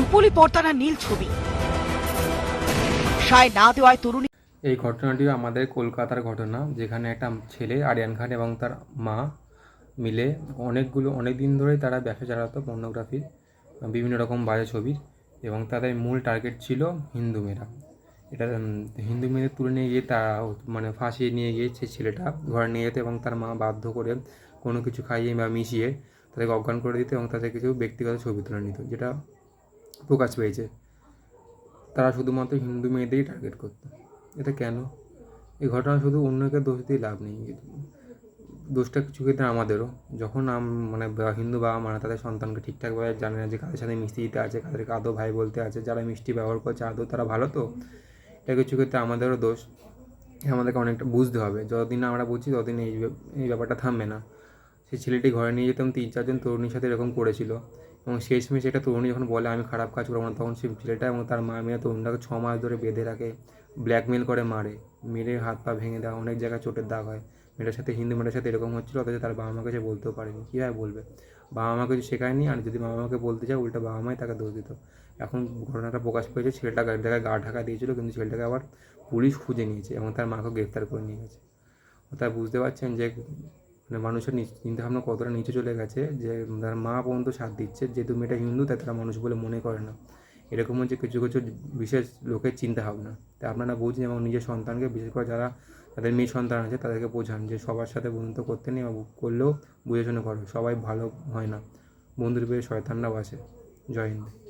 রূপলি পর্দানা নীল ছবি। সায় না দেওয়ায় তরুণী এই ঘটনাটি আমাদের কলকাতার ঘটনা, যেখানে একটা ছেলে, আরিয়ান খান এবং তার মা মিলে অনেকগুলো অনেক দিন ধরেই তারা ব্যবসা চালাতো পর্নোগ্রাফির বিভিন্ন রকম বাজে ছবির এবং তাদের মূল টার্গেট ছিল হিন্দু মেয়েরা। এটা হিন্দু মেয়েদের তুলে নিয়ে গিয়ে তারা মানে ফাঁসিয়ে নিয়ে গিয়ে সে ছেলেটা ঘরে নিয়ে যেতে এবং তার মা বাধ্য করে কোনো কিছু খাইয়ে বা মিশিয়ে তাদেরকে অজ্ঞান করে দিত এবং তাদের কিছু ব্যক্তিগত ছবি তুলে নিত, যেটা প্রকাশ পেয়েছে। তারা শুধুমাত্র হিন্দু মেয়েদেরই টার্গেট করতো। এটা কেন? এই ঘটনা শুধু অন্যকে দোষ দিয়ে লাভ নেই। দোষটা কিছু ক্ষেত্রে আমাদেরও। যখন আম মানে হিন্দু বাবা মারা তাদের সন্তানকে ঠিকঠাকভাবে জানে না যে কাদের সাথে মিষ্টি দিতে আছে কাদেরকে আদৌ ভাই বলতে আছে, যারা মিষ্টি ব্যবহার করছে, আদৌ তারা ভালো তো? এটা কিছু ক্ষেত্রে আমাদেরও দোষ। আমাদেরকে অনেকটা বুঝতে হবে। যতদিন আমরা বুঝছি, ততদিন এই এই ব্যাপারটা থামবে না। সেই ছেলেটি ঘরে নিয়ে যেতাম তিন চারজন তরুণীর সাথে এরকম করেছিল। এবং শেষমেশ একটা তরুণী যখন বলে, আমি খারাপ কাজ করব না, তখন সেই ছেলেটা এবং তার মা মেয়ে তরুণটাকে ছ মাস ধরে বেঁধে রাখে ব্ল্যাকমেল করে, মারে। মেরে হাত পা ভেঙে দেয় অনেক জায়গায় চোটের দাগ হয়। মেয়েটার সাথে, হিন্দু মেয়েটার সাথে এরকম হচ্ছিল, অথচ তার বাবা মাকে সে বলতেও পারেনি। কীভাবে বলবে? বাবা মা কিছু শেখায়নি, আর যদি বাবা মাকে বলতে চায় উল্টা বাবা মাই তাকে দোষ দিত। এখন ঘটনাটা প্রকাশ পেয়েছে, ছেলেটা জায়গায় গা ঢাকা দিয়েছিল, কিন্তু ছেলেটাকে আবার পুলিশ খুঁজে নিয়েছে এবং তার মাকে গ্রেফতার করে নিয়ে গেছে। অর্থাৎ বুঝতে পারছেন যে মানুষের নি- চিন্তাভাবনা কতটা নিচে চলে গেছে যে, তার মা পর্যন্ত সাথ দিচ্ছে যেহেতু মেয়েটা হিন্দু তাই তারা মানুষ বলে মনে করে না। এরকম হচ্ছে কিছু কিছু বিশেষ লোকের চিন্তা ভাবনা তাই আপনারা বুঝুন এবং নিজের সন্তানকে, বিশেষ করে যারা তাদের মেয়ে সন্তান আছে, তাদেরকে বোঝান যে, সবার সাথে বন্ধুত্ব করতে নেই এবং করলেও বুঝে শুনে করো, সবাই ভালো হয় না। বন্ধুর পেয়ে শয়তানরাও আছে। জয় হিন্দ।